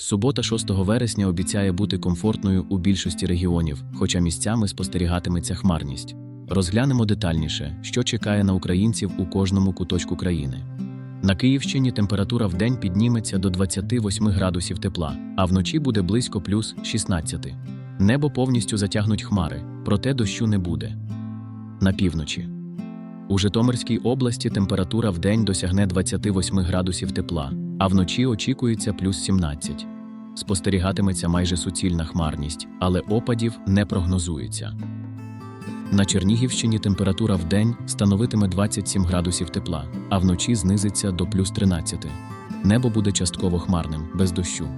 Субота 6 вересня обіцяє бути комфортною у більшості регіонів, хоча місцями спостерігатиметься хмарність. Розглянемо детальніше, що чекає на українців у кожному куточку країни. На Київщині температура в день підніметься до 28 градусів тепла, а вночі буде близько плюс 16. Небо повністю затягнуть хмари, проте дощу не буде. На півночі. У Житомирській області температура в день досягне 28 градусів тепла, а вночі очікується плюс 17. Спостерігатиметься майже суцільна хмарність, але опадів не прогнозується. На Чернігівщині температура в день становитиме 27 градусів тепла, а вночі знизиться до плюс 13. Небо буде частково хмарним, без дощу.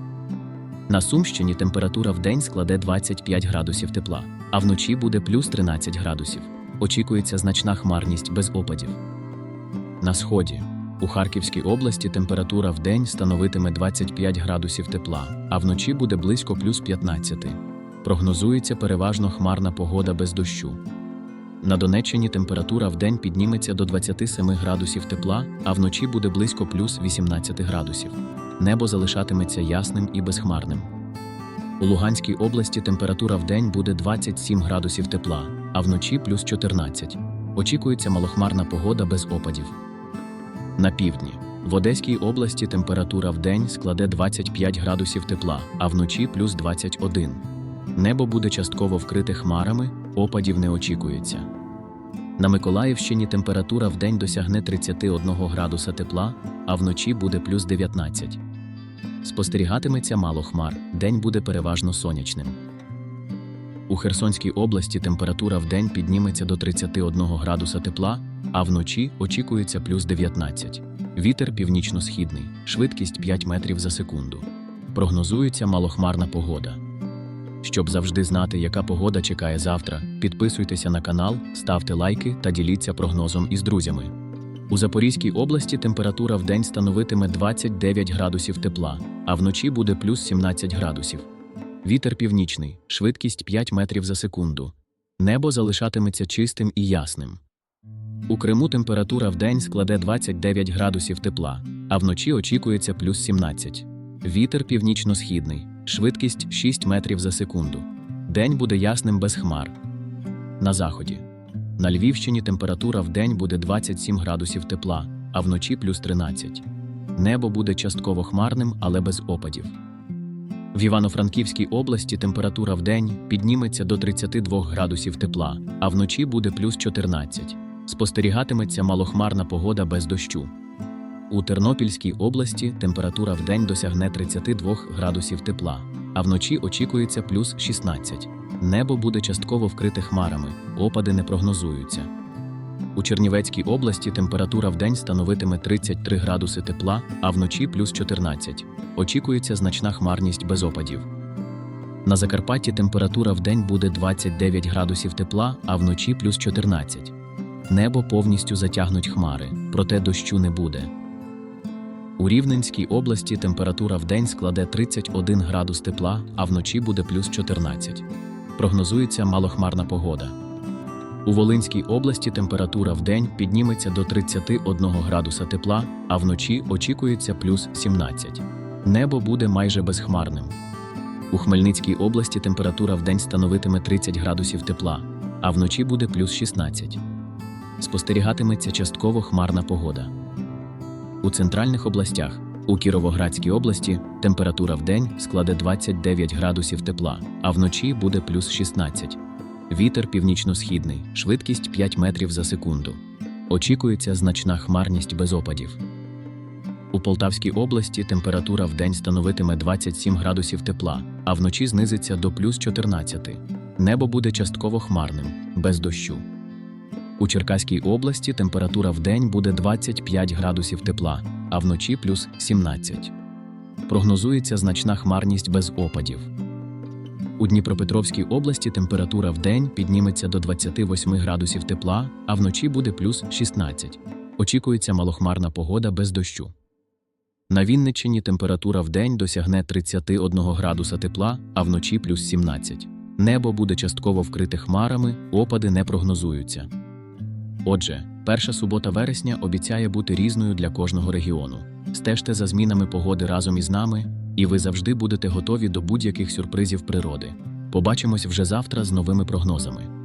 На Сумщині температура в день складе 25 градусів тепла, а вночі буде плюс 13 градусів. Очікується значна хмарність без опадів. На сході. У Харківській області температура в день становитиме 25 градусів тепла, а вночі буде близько плюс 15. Прогнозується переважно хмарна погода без дощу. На Донеччині температура в день підніметься до 27 градусів тепла, а вночі буде близько плюс 18 градусів. Небо залишатиметься ясним і безхмарним. У Луганській області температура в день буде 27 градусів тепла, а вночі плюс 14. Очікується малохмарна погода без опадів. На півдні. В Одеській області температура в день складе 25 градусів тепла, а вночі плюс 21. Небо буде частково вкрите хмарами, опадів не очікується. На Миколаївщині температура в день досягне 31 градуса тепла, а вночі буде плюс 19. Спостерігатиметься мало хмар, день буде переважно сонячним. У Херсонській області температура в день підніметься до 31 градуса тепла, а вночі очікується плюс 19. Вітер північно-східний, швидкість 5 метрів за секунду. Прогнозується малохмарна погода. Щоб завжди знати, яка погода чекає завтра, підписуйтеся на канал, ставте лайки та діліться прогнозом із друзями. У Запорізькій області температура в день становитиме 29 градусів тепла, а вночі буде плюс 17 градусів. Вітер північний, швидкість 5 метрів за секунду. Небо залишатиметься чистим і ясним. У Криму температура в день складе 29 градусів тепла, а вночі очікується плюс 17. Вітер північно-східний, швидкість 6 метрів за секунду. День буде ясним без хмар. На заході. На Львівщині температура в день буде 27 градусів тепла, а вночі плюс 13. Небо буде частково хмарним, але без опадів. В Івано-Франківській області температура в день підніметься до 32 градусів тепла, а вночі буде плюс 14. Спостерігатиметься малохмарна погода без дощу. У Тернопільській області температура в день досягне 32 градусів тепла, а вночі очікується плюс 16. Небо буде частково вкрите хмарами, опади не прогнозуються. У Чернівецькій області температура в день становитиме 33 градуси тепла, а вночі плюс 14. Очікується значна хмарність без опадів. На Закарпатті температура в день буде 29 градусів тепла, а вночі плюс 14. Небо повністю затягнуть хмари, проте дощу не буде. У Рівненській області температура в день складе 31 градус тепла, а вночі буде плюс 14. Прогнозується малохмарна погода. У Волинській області температура в день підніметься до 31 градуса тепла, а вночі очікується плюс 17. Небо буде майже безхмарним. У Хмельницькій області температура в день становитиме 30 градусів тепла, а вночі буде плюс 16. Спостерігатиметься частково хмарна погода. У центральних областях у Кіровоградській області температура в день складе 29 градусів тепла, а вночі буде плюс 16. Вітер північно-східний, швидкість 5 метрів за секунду. Очікується значна хмарність без опадів. У Полтавській області температура в день становитиме 27 градусів тепла, а вночі знизиться до плюс 14. Небо буде частково хмарним, без дощу. У Черкаській області температура в день буде 25 градусів тепла, а вночі плюс 17. Прогнозується значна хмарність без опадів. У Дніпропетровській області температура в день підніметься до 28 градусів тепла, а вночі буде плюс 16. Очікується малохмарна погода без дощу. На Вінниччині температура в день досягне 31 градуса тепла, а вночі плюс 17. Небо буде частково вкрите хмарами, опади не прогнозуються. Отже, перша субота вересня обіцяє бути різною для кожного регіону. Стежте за змінами погоди разом із нами, і ви завжди будете готові до будь-яких сюрпризів природи. Побачимось вже завтра з новими прогнозами.